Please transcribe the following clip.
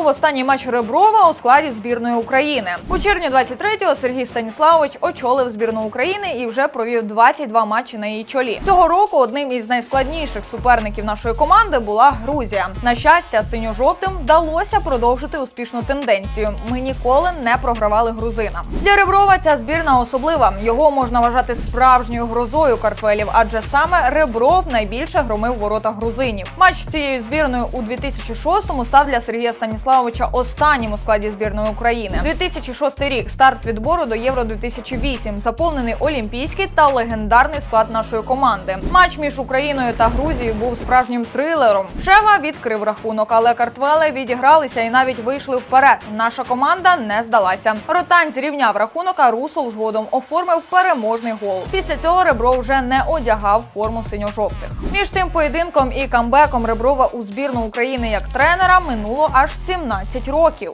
був останній матч Реброва у складі збірної України. У червні 23-го Сергій Станіславович очолив збірну України і вже провів 22 матчі на її чолі. Цього року одним із найскладніших суперників нашої команди була Грузія. На щастя, синьо-жовтим вдалося продовжити успішну тенденцію. Ми ніколи не програвали грузинам. Для Реброва ця збірна особлива. Його можна вважати справжньою грозою картвелів, адже саме Ребров найбільше громив ворота грузинів. Матч цією збірною у 2006-му став для Сергія Станіславовича останнім у складі збірної України. 2006 рік старт відбору до Євро 2008 заповнений олімпійський та легендарний склад нашої команди. Матч між Україною та Грузією був справжнім трилером. Шева відкрив рахунок, але картвели відігралися і навіть вийшли вперед. Наша команда не здалася. Ротань зрівняв рахунок, а Русол згодом оформив переможний гол. Після цього Ребров вже не одягав форму синьо-жовтих. Між тим поєдинком і камбеком Реброва у збірну України як тренера минуло аж 17 років.